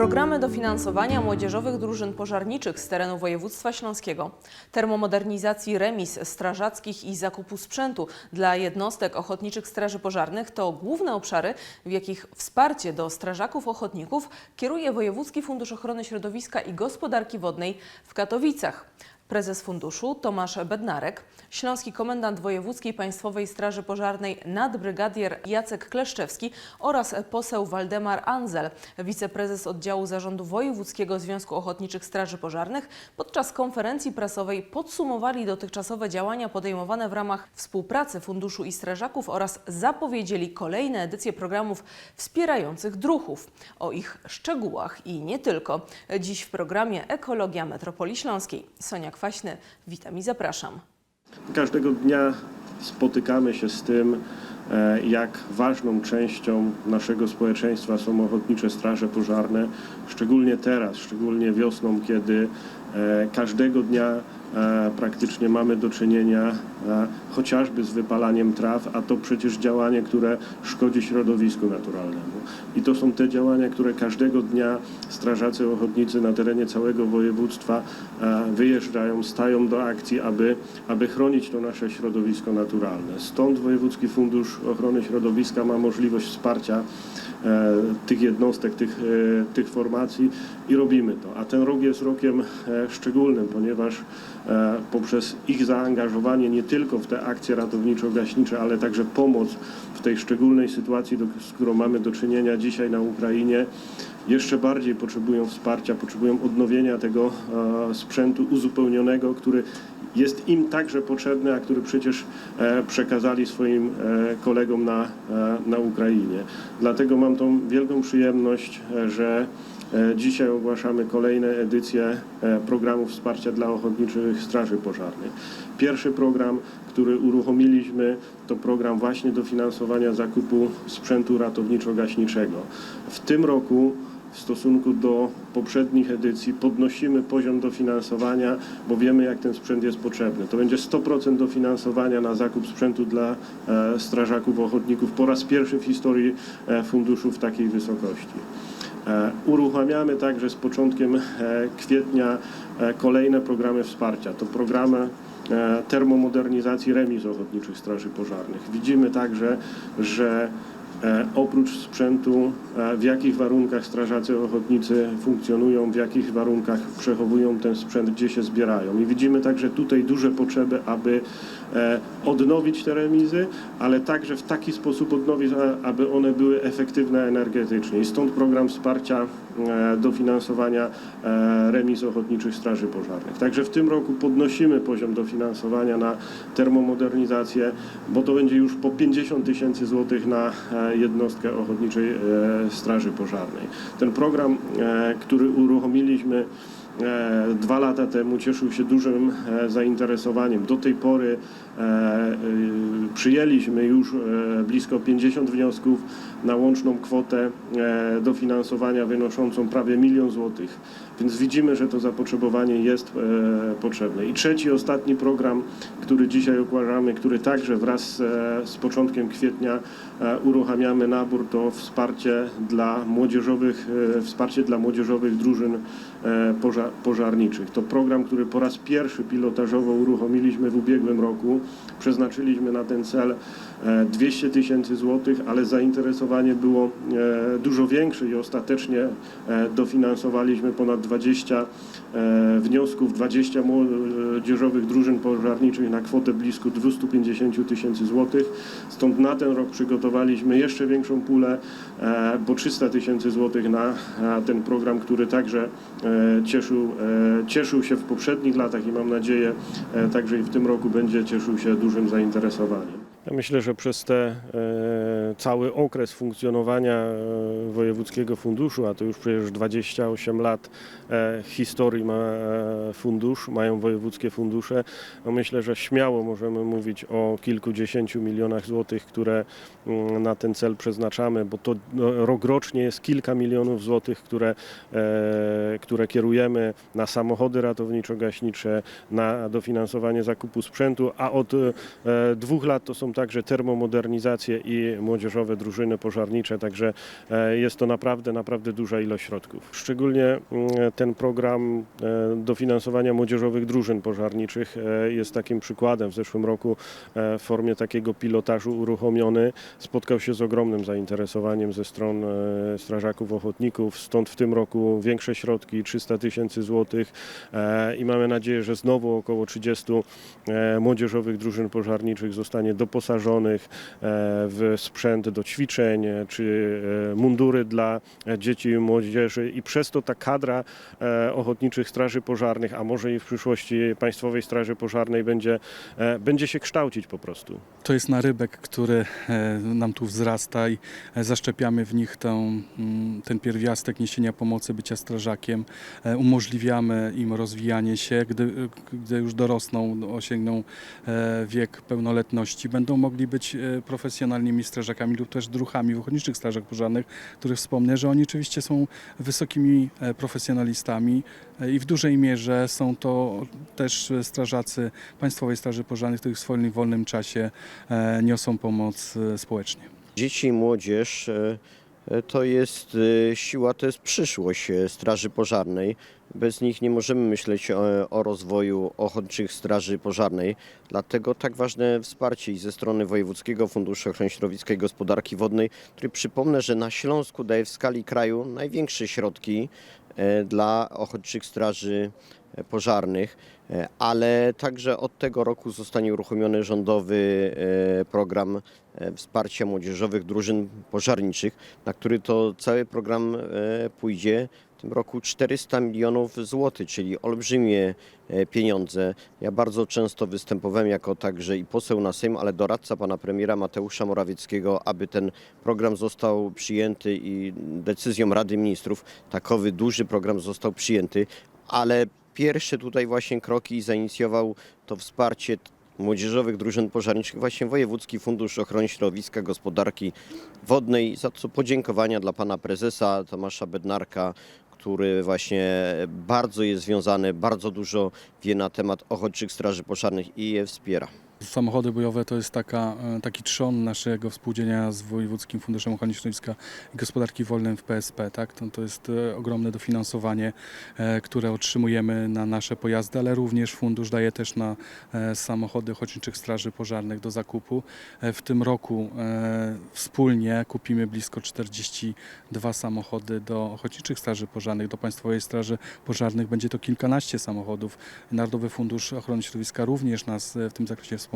Programy dofinansowania młodzieżowych drużyn pożarniczych z terenu województwa śląskiego, termomodernizacji remis strażackich i zakupu sprzętu dla jednostek ochotniczych straży pożarnych to główne obszary, w jakich wsparcie do strażaków ochotników kieruje Wojewódzki Fundusz Ochrony Środowiska i Gospodarki Wodnej w Katowicach. Prezes funduszu Tomasz Bednarek, śląski komendant Wojewódzkiej Państwowej Straży Pożarnej nadbrygadier Jacek Kleszczewski oraz poseł Waldemar Anzel, wiceprezes oddziału zarządu Wojewódzkiego Związku Ochotniczych Straży Pożarnych, podczas konferencji prasowej podsumowali dotychczasowe działania podejmowane w ramach współpracy funduszu i strażaków oraz zapowiedzieli kolejne edycje programów wspierających druhów. O ich szczegółach i nie tylko dziś w programie Ekologia Metropolii Śląskiej. Sonia Kwaśny, witam i zapraszam. Każdego dnia spotykamy się z tym, e, jak ważną częścią naszego społeczeństwa są ochotnicze straże pożarne, szczególnie teraz, szczególnie wiosną, kiedy e, każdego dnia praktycznie mamy do czynienia e, chociażby z wypalaniem traw, a to przecież działanie, które szkodzi środowisku naturalnemu. I to są te działania, które każdego dnia strażacy ochotnicy na terenie całego województwa e, wyjeżdżają, stają do akcji, aby, aby chronić to nasze środowisko naturalne. Stąd Wojewódzki Fundusz Ochrony Środowiska ma możliwość wsparcia e, tych jednostek, tych, e, tych formacji i robimy to. A ten rok jest rokiem e, szczególnym, ponieważ e, poprzez ich zaangażowanie nie tylko w te akcje ratowniczo-gaśnicze, ale także pomoc w tej szczególnej sytuacji, z którą mamy do czynienia dzisiaj na Ukrainie, jeszcze bardziej potrzebują wsparcia, potrzebują odnowienia tego e, sprzętu uzupełnionego, który jest im także potrzebny, a który przecież e, przekazali swoim e, kolegom na, e, na Ukrainie. Dlatego mam tą wielką przyjemność, e, że e, dzisiaj ogłaszamy kolejne edycje e, programu wsparcia dla ochotniczych straży pożarnych. Pierwszy program, który uruchomiliśmy, to program właśnie dofinansowania zakupu sprzętu ratowniczo-gaśniczego. W tym roku w stosunku do poprzednich edycji podnosimy poziom dofinansowania, bo wiemy jak ten sprzęt jest potrzebny. To będzie 100% dofinansowania na zakup sprzętu dla e, strażaków ochotników po raz pierwszy w historii e, funduszu w takiej wysokości. E, Uruchamiamy także z początkiem e, kwietnia e, kolejne programy wsparcia. To programy termomodernizacji remis ochotniczych straży pożarnych. Widzimy także, że oprócz sprzętu, w jakich warunkach strażacy ochotnicy funkcjonują, w jakich warunkach przechowują ten sprzęt, gdzie się zbierają. I widzimy także tutaj duże potrzeby, aby odnowić te remizy, ale także w taki sposób odnowić, aby one były efektywne energetycznie. I stąd program wsparcia e, dofinansowania e, remis ochotniczych straży pożarnych. Także w tym roku podnosimy poziom dofinansowania na termomodernizację, bo to będzie już po 50 tysięcy złotych na e, jednostkę ochotniczej e, straży pożarnej. Ten program, e, który uruchomiliśmy e, dwa lata temu cieszył się dużym e, zainteresowaniem. Do tej pory e, e, przyjęliśmy już e, blisko 50 wniosków na łączną kwotę e, dofinansowania wynoszącą prawie milion złotych. Więc widzimy, że to zapotrzebowanie jest e, potrzebne. I trzeci, ostatni program, który dzisiaj ogłaszamy, który także wraz e, z początkiem kwietnia uruchamiamy nabór, to wsparcie dla młodzieżowych, wsparcie dla młodzieżowych drużyn poża- pożarniczych. To program, który po raz pierwszy pilotażowo uruchomiliśmy w ubiegłym roku. Przeznaczyliśmy na ten cel e, 200 tysięcy złotych, ale było e, dużo większe i ostatecznie e, dofinansowaliśmy ponad 20 e, wniosków, 20 młodzieżowych drużyn pożarniczych na kwotę blisko 250 tysięcy złotych. Stąd na ten rok przygotowaliśmy jeszcze większą pulę, bo 300 tysięcy złotych na ten program, który także cieszył, cieszył się w poprzednich latach i mam nadzieję także i w tym roku będzie cieszył się dużym zainteresowaniem. Ja myślę, że przez te e, cały okres funkcjonowania e, Wojewódzkiego Funduszu, a to już przecież 28 lat e, historii ma fundusz, mają wojewódzkie fundusze, no myślę, że śmiało możemy mówić o kilkudziesięciu milionach złotych, które mm, na ten cel przeznaczamy, bo to no, rokrocznie jest kilka milionów złotych, które, które kierujemy na samochody ratowniczo-gaśnicze, na dofinansowanie zakupu sprzętu, a od dwóch lat to są także termomodernizacje i młodzieżowe drużyny pożarnicze, także e, jest to naprawdę, naprawdę duża ilość środków. Szczególnie mm, ten program e, dofinansowania młodzieżowych drużyn pożarniczych e, jest takim przykładem. W zeszłym roku w formie takiego pilotażu uruchomiony spotkał się z ogromnym zainteresowaniem ze stron strażaków ochotników, stąd w tym roku większe środki, 300 tysięcy złotych i mamy nadzieję, że znowu około 30 e, młodzieżowych drużyn pożarniczych zostanie doposażonych e, w sprzęt do ćwiczeń, e, czy e, mundury dla dzieci i młodzieży i przez to ta kadra ochotniczych straży pożarnych, a może i w przyszłości Państwowej Straży Pożarnej będzie, będzie się kształcić po prostu. To jest narybek, który nam tu wzrasta i zaszczepiamy w nich tę, mm, ten pierwiastek niesienia pomocy, bycia strażakiem. Umożliwiamy im rozwijanie się, gdy, gdy już dorosną, osiągną wiek pełnoletności, będą mogli być e, profesjonalnymi strażakami lub też druchami w ochotniczych strażach pożarnych, których wspomnę, że oni oczywiście są wysokimi e, profesjonalistami e, i w dużej mierze są to też strażacy Państwowej Straży Pożarnej, których w swoim wolnym czasie niosą pomoc społecznie. Dzieci i młodzież to jest siła, to jest przyszłość Straży Pożarnej. Bez nich nie możemy myśleć o, o rozwoju ochotniczych Straży Pożarnej. Dlatego tak ważne wsparcie i ze strony Wojewódzkiego Funduszu Ochrony Środowiska i Gospodarki Wodnej, który przypomnę, że na Śląsku daje w skali kraju największe środki e, dla ochotniczych straży e, pożarnych, e, ale także od tego roku zostanie uruchomiony rządowy e, program e, wsparcia młodzieżowych drużyn pożarniczych, na który to cały program e, pójdzie w tym roku 400 milionów złotych, czyli olbrzymie e, pieniądze. Ja bardzo często występowałem jako także i poseł na Sejm, ale doradca pana premiera Mateusza Morawieckiego, aby ten program został przyjęty i decyzją Rady Ministrów takowy duży program został przyjęty, ale pierwsze tutaj właśnie kroki zainicjował to wsparcie młodzieżowych drużyn pożarniczych właśnie Wojewódzki Fundusz Ochrony Środowiska Gospodarki Wodnej, za co podziękowania dla pana prezesa Tomasza Bednarka, który właśnie bardzo jest związany, bardzo dużo wie na temat ochotniczych straży pożarnych i je wspiera. Samochody bojowe to jest taka, e, taki trzon naszego współdziałania z Wojewódzkim Funduszem Ochrony Środowiska i Gospodarki Wolnej w PSP. Tak? To, to jest e, ogromne dofinansowanie, e, które otrzymujemy na nasze pojazdy, ale również fundusz daje też na samochody Ochotniczych Straży Pożarnych do zakupu. W tym roku wspólnie kupimy blisko 42 samochody do Ochotniczych Straży Pożarnych, do Państwowej Straży Pożarnych. Będzie to kilkanaście samochodów. Narodowy Fundusz Ochrony Środowiska również nas w tym zakresie wspomaga.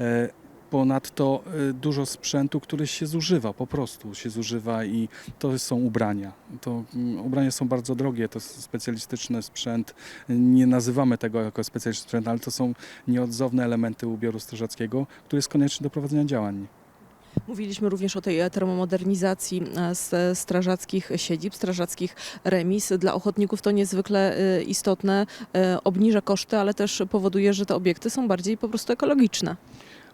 E, Ponadto e, dużo sprzętu, który się zużywa, po prostu się zużywa i to są ubrania. To mm, ubrania są bardzo drogie, to specjalistyczny sprzęt. Nie nazywamy tego jako specjalistyczny sprzęt, ale to są nieodzowne elementy ubioru strażackiego, który jest konieczny do prowadzenia działań. Mówiliśmy również o tej e, termomodernizacji e, strażackich siedzib, strażackich remis. Dla ochotników to niezwykle e, istotne, obniża koszty, ale też powoduje, że te obiekty są bardziej po prostu ekologiczne.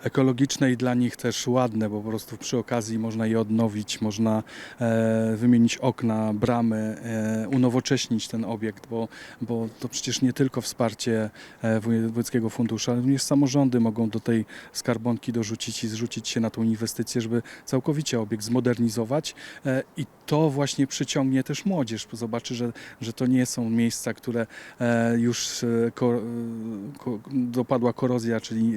Ekologiczne i dla nich też ładne, bo po prostu przy okazji można je odnowić, można e, wymienić okna, bramy, e, unowocześnić ten obiekt, bo, bo to przecież nie tylko wsparcie e, Wojewódzkiego Funduszu, ale również samorządy mogą do tej skarbonki dorzucić i zrzucić się na tą inwestycję, żeby całkowicie obiekt zmodernizować i to właśnie przyciągnie też młodzież, bo zobaczy, że, że to nie są miejsca, które już dopadła korozja, czyli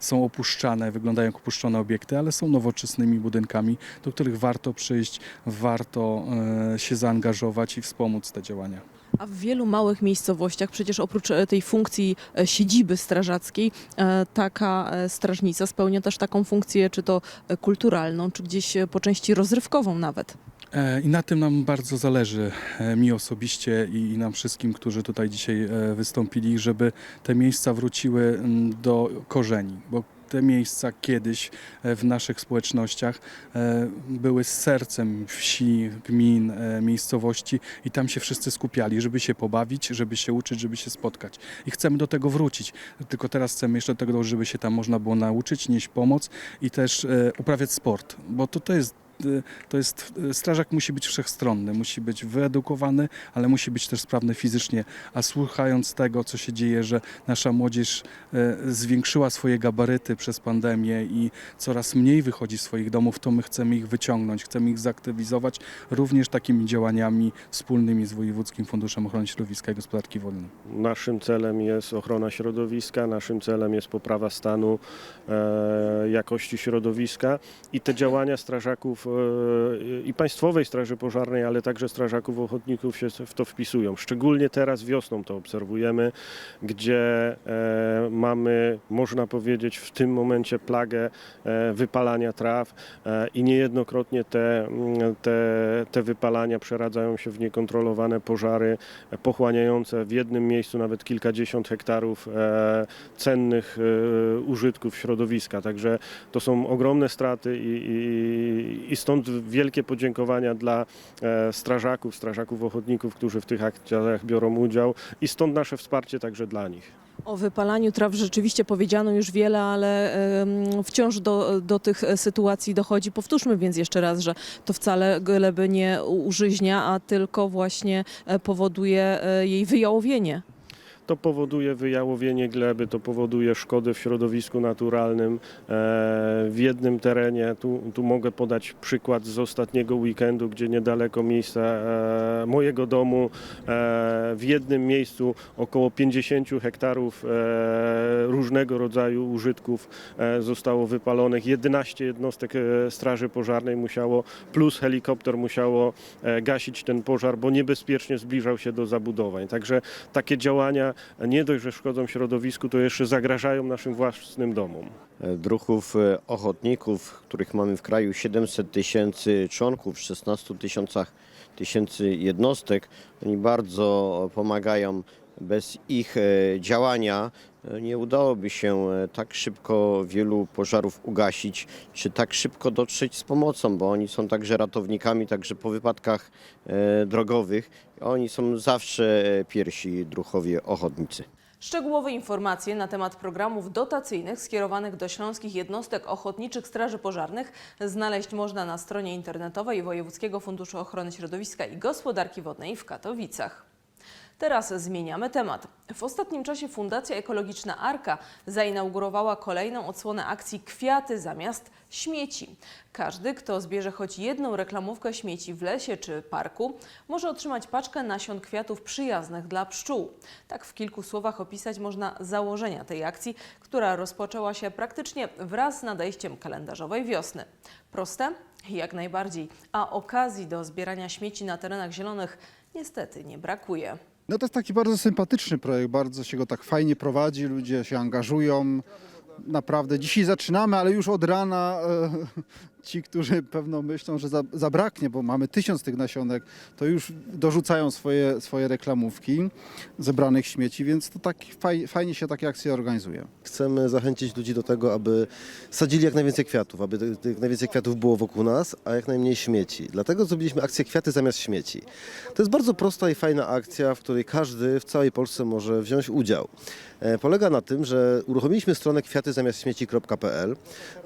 są opuszczane, wyglądają jak opuszczone obiekty, ale są nowoczesnymi budynkami, do których warto przyjść, warto e, się zaangażować i wspomóc te działania. A w wielu małych miejscowościach, przecież oprócz e, tej funkcji e, siedziby strażackiej, taka strażnica spełnia też taką funkcję, czy to kulturalną, czy gdzieś po części rozrywkową nawet. I na tym nam bardzo zależy, mi osobiście i nam wszystkim, którzy tutaj dzisiaj wystąpili, żeby te miejsca wróciły do korzeni, bo te miejsca kiedyś e, w naszych społecznościach e, były sercem wsi, gmin, e, miejscowości i tam się wszyscy skupiali, żeby się pobawić, żeby się uczyć, żeby się spotkać. I chcemy do tego wrócić. Tylko teraz chcemy jeszcze do tego, żeby się tam można było nauczyć, nieść pomoc i też uprawiać sport, bo to, to jest to jest, y, strażak musi być wszechstronny, musi być wyedukowany, ale musi być też sprawny fizycznie. A słuchając tego, co się dzieje, że nasza młodzież y, zwiększyła swoje gabaryty przez pandemię i coraz mniej wychodzi z swoich domów, to my chcemy ich wyciągnąć, chcemy ich zaktywizować również takimi działaniami wspólnymi z Wojewódzkim Funduszem Ochrony Środowiska i Gospodarki Wodnej. Naszym celem jest ochrona środowiska, naszym celem jest poprawa stanu e, jakości środowiska i te działania strażaków i Państwowej Straży Pożarnej, ale także strażaków ochotników się w to wpisują. Szczególnie teraz wiosną to obserwujemy, gdzie e, mamy, można powiedzieć, w tym momencie plagę e, wypalania traw e, i niejednokrotnie te, mm, te, te wypalania przeradzają się w niekontrolowane pożary e, pochłaniające w jednym miejscu nawet kilkadziesiąt hektarów e, cennych e, użytków środowiska. Także to są ogromne straty i, i, i stąd wielkie podziękowania dla e, strażaków, strażaków ochotników, którzy w tych akcjach biorą udział i stąd nasze wsparcie także dla nich. O wypalaniu traw rzeczywiście powiedziano już wiele, ale wciąż do, do tych sytuacji dochodzi. Powtórzmy więc jeszcze raz, że to wcale gleby nie użyźnia, a tylko właśnie e, powoduje e, jej wyjałowienie. To powoduje wyjałowienie gleby, to powoduje szkody w środowisku naturalnym. E, W jednym terenie, tu, tu mogę podać przykład z ostatniego weekendu, gdzie niedaleko miejsca e, mojego domu, e, w jednym miejscu około 50 hektarów różnego rodzaju użytków zostało wypalonych. 11 jednostek Straży Pożarnej musiało, plus helikopter musiało gasić ten pożar, bo niebezpiecznie zbliżał się do zabudowań. Także takie działania nie dość, że szkodzą środowisku, to jeszcze zagrażają naszym własnym domom. Druhów e, ochotników, których mamy w kraju 700 tysięcy członków, w 16 tysiącach tysięcy jednostek, oni bardzo pomagają. Bez ich e, działania e, nie udałoby się e, tak szybko wielu pożarów ugasić, czy tak szybko dotrzeć z pomocą, bo oni są także ratownikami, także po wypadkach drogowych. Oni są zawsze e, pierwsi druhowie ochotnicy. Szczegółowe informacje na temat programów dotacyjnych skierowanych do śląskich jednostek ochotniczych Straży Pożarnych znaleźć można na stronie internetowej Wojewódzkiego Funduszu Ochrony Środowiska i Gospodarki Wodnej w Katowicach. Teraz zmieniamy temat. W ostatnim czasie Fundacja Ekologiczna Arka zainaugurowała kolejną odsłonę akcji Kwiaty zamiast śmieci. Każdy, kto zbierze choć jedną reklamówkę śmieci w lesie czy parku, może otrzymać paczkę nasion kwiatów przyjaznych dla pszczół. Tak w kilku słowach opisać można założenia tej akcji, która rozpoczęła się praktycznie wraz z nadejściem kalendarzowej wiosny. Proste? Jak najbardziej. A okazji do zbierania śmieci na terenach zielonych niestety nie brakuje. No to jest taki bardzo sympatyczny projekt, bardzo się go tak fajnie prowadzi, ludzie się angażują. Naprawdę dzisiaj zaczynamy, ale już od rana e, ci, którzy pewno myślą, że za, zabraknie, bo mamy tysiąc tych nasionek, to już dorzucają swoje, swoje reklamówki zebranych śmieci, więc to tak faj, fajnie się takie akcje organizuje. Chcemy zachęcić ludzi do tego, aby sadzili jak najwięcej kwiatów, aby tych najwięcej kwiatów było wokół nas, a jak najmniej śmieci. Dlatego zrobiliśmy akcję Kwiaty zamiast śmieci. To jest bardzo prosta i fajna akcja, w której każdy w całej Polsce może wziąć udział. E, Polega na tym, że uruchomiliśmy stronę kwiatyzamiastśmieci.pl.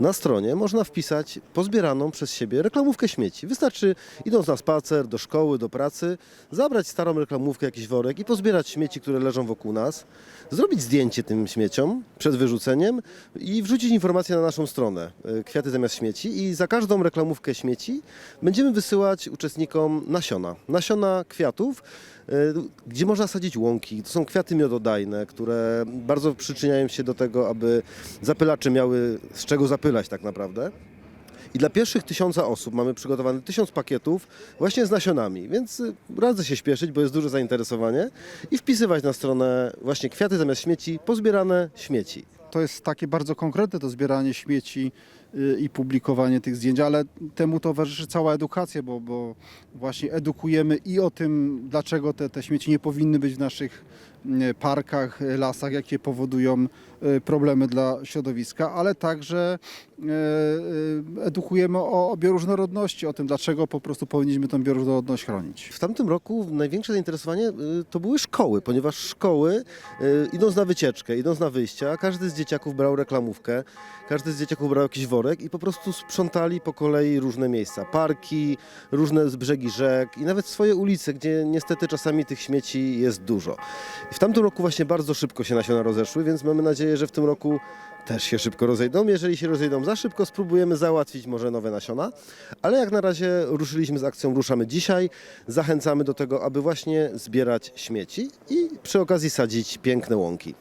Na stronie można wpisać pozbieraną przez siebie reklamówkę śmieci. Wystarczy idąc na spacer, do szkoły, do pracy, zabrać starą reklamówkę, jakiś worek i pozbierać śmieci, które leżą wokół nas, zrobić zdjęcie tym śmieciom przed wyrzuceniem i wrzucić informację na naszą stronę e, Kwiaty zamiast śmieci i za każdą reklamówkę śmieci będziemy wysyłać uczestnikom nasiona. Nasiona kwiatów, gdzie można sadzić łąki. To są kwiaty miododajne, które bardzo przyczyniają się do tego, aby zapylacze miały z czego zapylać tak naprawdę. I dla pierwszych tysiąca osób mamy przygotowane tysiąc pakietów właśnie z nasionami, więc y, radzę się śpieszyć, bo jest duże zainteresowanie i wpisywać na stronę właśnie kwiaty zamiast śmieci, pozbierane śmieci. To jest takie bardzo konkretne to zbieranie śmieci y, i publikowanie tych zdjęć, ale temu towarzyszy cała edukacja, bo, bo właśnie edukujemy i o tym, dlaczego te, te śmieci nie powinny być w naszych parkach, e, lasach, jakie powodują e, problemy dla środowiska, ale także e, e, edukujemy o, bioróżnorodności, o tym, dlaczego po prostu powinniśmy tę bioróżnorodność chronić. W tamtym roku największe zainteresowanie to były szkoły, ponieważ szkoły, idąc na wycieczkę, idąc na wyjścia, każdy z dzieciaków brał reklamówkę, każdy z dzieciaków brał jakiś worek i po prostu sprzątali po kolei różne miejsca, parki, różne brzegi rzek i nawet swoje ulice, gdzie niestety czasami tych śmieci jest dużo. W tamtym roku właśnie bardzo szybko się nasiona rozeszły, więc mamy nadzieję, że w tym roku też się szybko rozejdą. Jeżeli się rozejdą za szybko, spróbujemy załatwić może nowe nasiona, ale jak na razie ruszyliśmy z akcją Ruszamy Dzisiaj. Zachęcamy do tego, aby właśnie zbierać śmieci i przy okazji sadzić piękne łąki.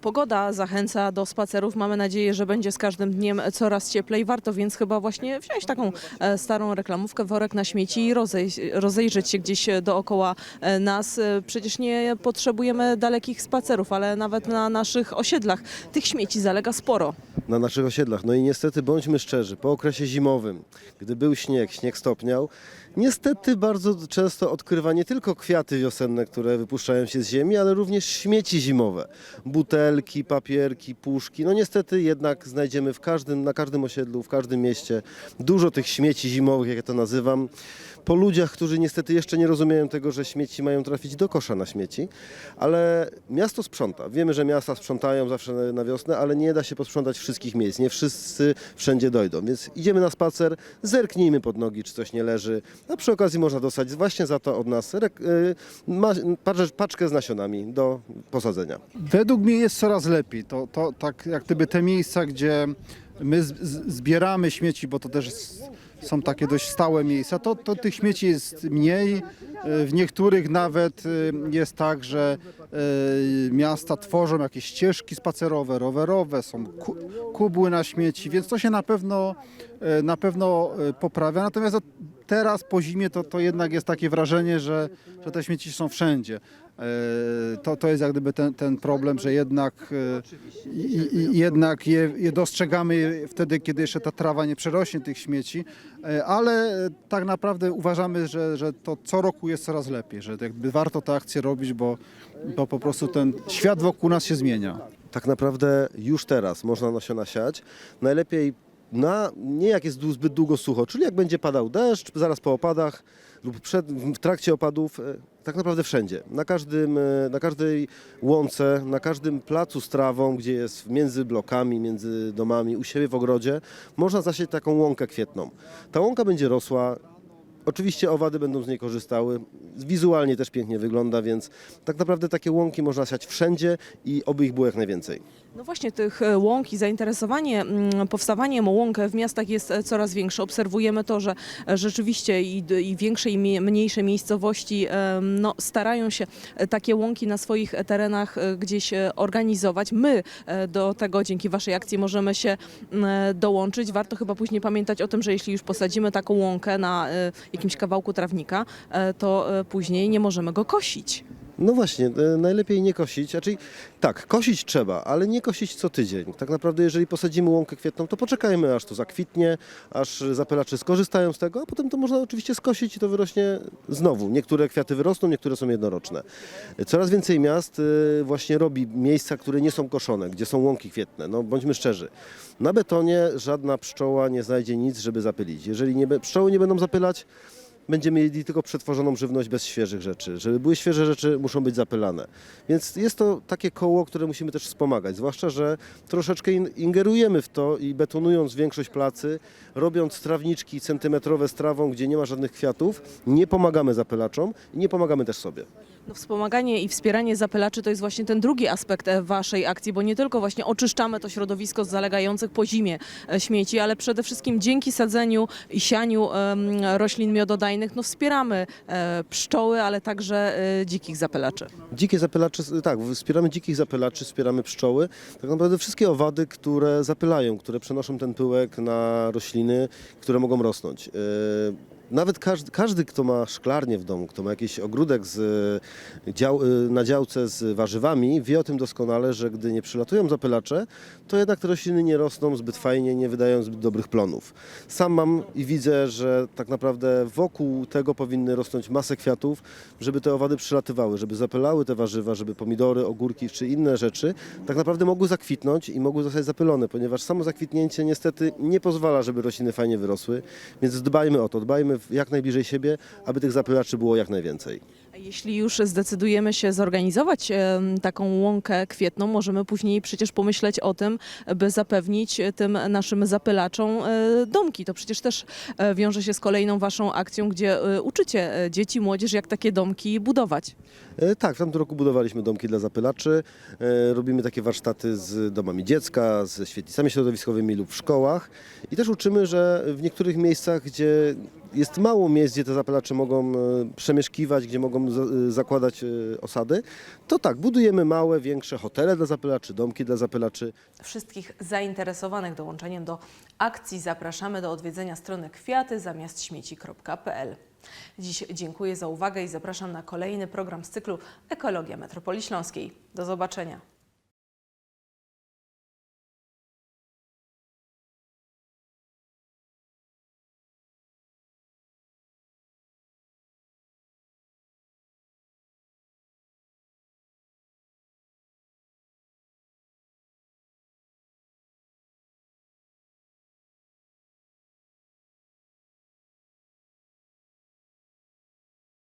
Pogoda zachęca do spacerów. Mamy nadzieję, że będzie z każdym dniem coraz cieplej. Warto więc chyba właśnie wziąć taką e, starą reklamówkę, worek na śmieci i rozejść, rozejrzeć się gdzieś dookoła e, nas. Przecież nie potrzebujemy dalekich spacerów, ale nawet na naszych osiedlach tych śmieci zalega sporo. na naszych osiedlach. No i niestety bądźmy szczerzy, po okresie zimowym, gdy był śnieg, śnieg stopniał, niestety bardzo często odkrywa nie tylko kwiaty wiosenne, które wypuszczają się z ziemi, ale również śmieci zimowe. Butelki, papierki, puszki. No niestety jednak znajdziemy w każdym, na każdym osiedlu, w każdym mieście dużo tych śmieci zimowych, jak ja to nazywam. Po ludziach, którzy niestety jeszcze nie rozumieją tego, że śmieci mają trafić do kosza na śmieci, ale miasto sprząta. Wiemy, że miasta sprzątają zawsze na- wiosnę, ale nie da się posprzątać wszystkich miejsc. Nie wszyscy wszędzie dojdą. Więc idziemy na spacer, zerknijmy pod nogi, czy coś nie leży. A przy okazji można dostać właśnie za to od nas y, paczkę z nasionami do posadzenia. Według mnie jest coraz lepiej. To, to tak jak gdyby te miejsca, gdzie my z, zbieramy śmieci, bo to też są takie dość stałe miejsca, to, to tych śmieci jest mniej. E, W niektórych nawet e, jest tak, że e, miasta tworzą jakieś ścieżki spacerowe, rowerowe, są ku, kubły na śmieci, więc to się na pewno, na pewno poprawia. Natomiast teraz po zimie to, to jednak jest takie wrażenie, że, że te śmieci są wszędzie. E, To, to jest jak gdyby ten, ten problem, że jednak, e, jednak je, je dostrzegamy wtedy, kiedy jeszcze ta trawa nie przerośnie tych śmieci, e, ale tak naprawdę uważamy, że, że to co roku jest coraz lepiej, że jakby warto te akcje robić, bo, bo po prostu ten świat wokół nas się zmienia. tak naprawdę już teraz można nasiona siać. Najlepiej na, nie jak jest zbyt długo sucho, czyli jak będzie padał deszcz, zaraz po opadach lub przed, w trakcie opadów, e, tak naprawdę wszędzie. Na, każdym, e, na każdej łące, na każdym placu z trawą, gdzie jest między blokami, między domami, u siebie w ogrodzie, można zasiać taką łąkę kwietną. Ta łąka będzie rosła, Oczywiście owady będą z niej korzystały. Wizualnie też pięknie wygląda, więc tak naprawdę takie łąki można siać wszędzie i oby ich było jak najwięcej. No właśnie tych e, łąk i zainteresowanie mm, powstawaniem łąk w miastach jest e, coraz większe. Obserwujemy to, że e, rzeczywiście i, i większe i mniejsze miejscowości no, starają się takie łąki na swoich terenach gdzieś organizować. My do tego dzięki Waszej akcji możemy się dołączyć. Warto chyba później pamiętać o tym, że jeśli już posadzimy taką łąkę na jakimś kawałku trawnika, to później nie możemy go kosić. No właśnie, e, najlepiej nie kosić. Znaczy, tak, kosić trzeba, ale nie kosić co tydzień. Tak naprawdę, jeżeli posadzimy łąkę kwietną, to poczekajmy, aż to zakwitnie, aż zapylacze skorzystają z tego, a potem to można oczywiście skosić i to wyrośnie znowu. Niektóre kwiaty wyrosną, niektóre są jednoroczne. Coraz więcej miast e, właśnie robi miejsca, które nie są koszone, gdzie są łąki kwietne. No bądźmy szczerzy. Na betonie żadna pszczoła nie znajdzie nic, żeby zapylić. Jeżeli nie, pszczoły nie będą zapylać, będziemy jedli tylko przetworzoną żywność bez świeżych rzeczy. Żeby były świeże rzeczy, muszą być zapylane. Więc jest to takie koło, które musimy też wspomagać. Zwłaszcza, że troszeczkę in- ingerujemy w to i betonując większość placy, robiąc trawniczki centymetrowe z trawą, gdzie nie ma żadnych kwiatów, nie pomagamy zapylaczom i nie pomagamy też sobie. No, wspomaganie i wspieranie zapylaczy to jest właśnie ten drugi aspekt e, waszej akcji, bo nie tylko właśnie oczyszczamy to środowisko z zalegających po zimie e, śmieci, ale przede wszystkim dzięki sadzeniu i sianiu roślin miododajnych no, wspieramy e, pszczoły, ale także dzikich zapylaczy. Dzikie zapylacze, tak, wspieramy dzikich zapylaczy, wspieramy pszczoły. Tak naprawdę wszystkie owady, które zapylają, które przenoszą ten pyłek na rośliny, które mogą rosnąć. Nawet każdy, każdy, kto ma szklarnię w domu, kto ma jakiś ogródek z, e, dział, e, na działce z warzywami, wie o tym doskonale, że gdy nie przylatują zapylacze, to jednak te rośliny nie rosną zbyt fajnie, nie wydają zbyt dobrych plonów. Sam mam i widzę, że tak naprawdę wokół tego powinny rosnąć masę kwiatów, żeby te owady przylatywały, żeby zapylały te warzywa, żeby pomidory, ogórki czy inne rzeczy tak naprawdę mogły zakwitnąć i mogły zostać zapylone, ponieważ samo zakwitnięcie niestety nie pozwala, żeby rośliny fajnie wyrosły, więc dbajmy o to, dbajmy jak najbliżej siebie, aby tych zapylaczy było jak najwięcej. Jeśli już zdecydujemy się zorganizować taką łąkę kwietną, możemy później przecież pomyśleć o tym, by zapewnić tym naszym zapylaczom e, domki. To przecież też e, wiąże się z kolejną waszą akcją, gdzie e, uczycie dzieci, młodzież, jak takie domki budować. Tak, w tamtym roku budowaliśmy domki dla zapylaczy. Robimy takie warsztaty z domami dziecka, ze świetlicami środowiskowymi lub w szkołach. I też uczymy, że w niektórych miejscach, gdzie jest mało miejsc, gdzie te zapylacze mogą przemieszkiwać, gdzie mogą e, zakładać e, osady, to tak, budujemy małe, większe hotele dla zapylaczy, domki dla zapylaczy. Wszystkich zainteresowanych dołączeniem do akcji zapraszamy do odwiedzenia strony kwiaty zamiast śmieci.pl. Dziś dziękuję za uwagę i zapraszam na kolejny program z cyklu Ekologia Metropolii Śląskiej. Do zobaczenia.